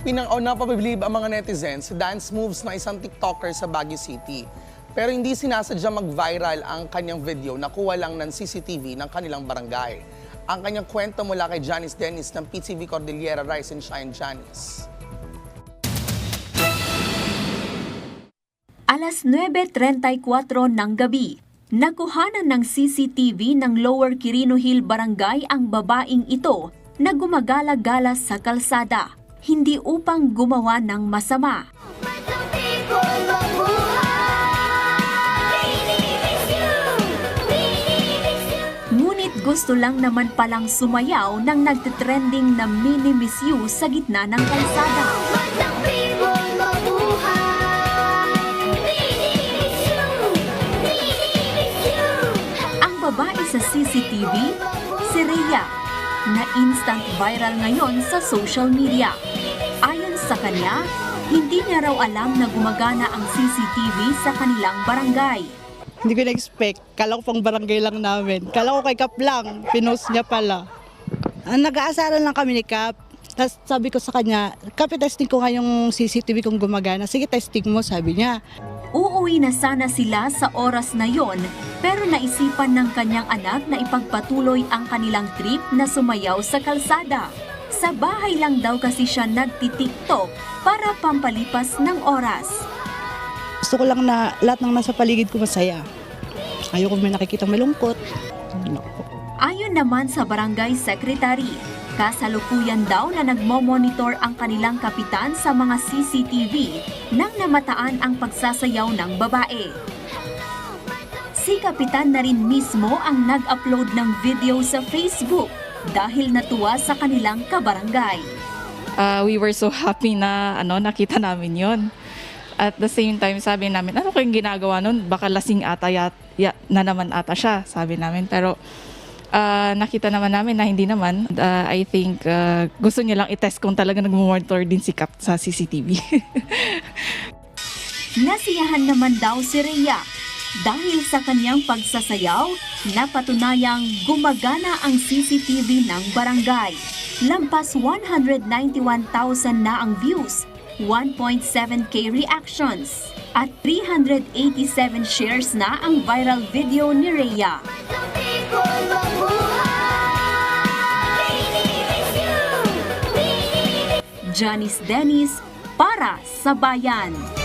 Pinang oh, napabilib ang mga netizens sa dance moves ng isang TikToker sa Baguio City. Pero hindi sinasadya mag-viral ang kanyang video na kuha lang ng CCTV ng kanilang barangay. Ang kanyang kwento mula kay Janice Dennis ng PTV Cordillera Rise and Shine Janice. Alas 9.34 ng gabi, nakuhanan ng CCTV ng Lower Quirino Hill Barangay ang babaeng ito na gumagala-gala sa kalsada, hindi upang gumawa ng masama. Ngunit gusto lang naman palang sumayaw ng nagtitrending na mini miss you sa gitna ng kalsada. Ang babae sa CCTV, si Rhea, na instant viral ngayon sa social media. Sa kanya, hindi niya raw alam na gumagana ang CCTV sa kanilang barangay. Hindi ko na-expect. Kala ko pang barangay lang namin. Kala ko kay Kap lang. Pinost niya pala. Ah, nag-aasaran lang kami ni Kap. Tapos sabi ko sa kanya, Kap, testing ko nga yung CCTV kung gumagana. Sige, testing mo, sabi niya. Uuwi na sana sila sa oras na yon, pero naisipan ng kanyang anak na ipagpatuloy ang kanilang trip na sumayaw sa kalsada. Sa bahay lang daw kasi siya nagtitiktok para pampalipas ng oras. Gusto ko lang na lahat ng nasa paligid ko masaya. Ayoko may nakikita malungkot. Po. Ayon naman sa barangay secretary, kasalukuyan daw na nagmo-monitor ang kanilang kapitan sa mga CCTV nang namataan ang pagsasayaw ng babae. Si kapitan na rin mismo ang nag-upload ng video sa Facebook dahil natuwa sa kanilang kabarangay. uh, we were so happy na ano nakita namin yon. At the same time, sabi namin, ano kayong ginagawa nun? Baka lasing ata ya, ya- na naman ata siya, sabi namin. Pero uh, nakita naman namin na hindi naman. Uh, I think uh, gusto niya lang i-test kung talaga nag-monitor din si Kap sa CCTV. Nasiyahan naman daw si Rhea dahil sa kanyang pagsasayaw, napatunayang gumagana ang CCTV ng barangay. Lampas 191,000 na ang views, 1.7k reactions, at 387 shares na ang viral video ni Rhea. Janice Dennis para sa Bayan.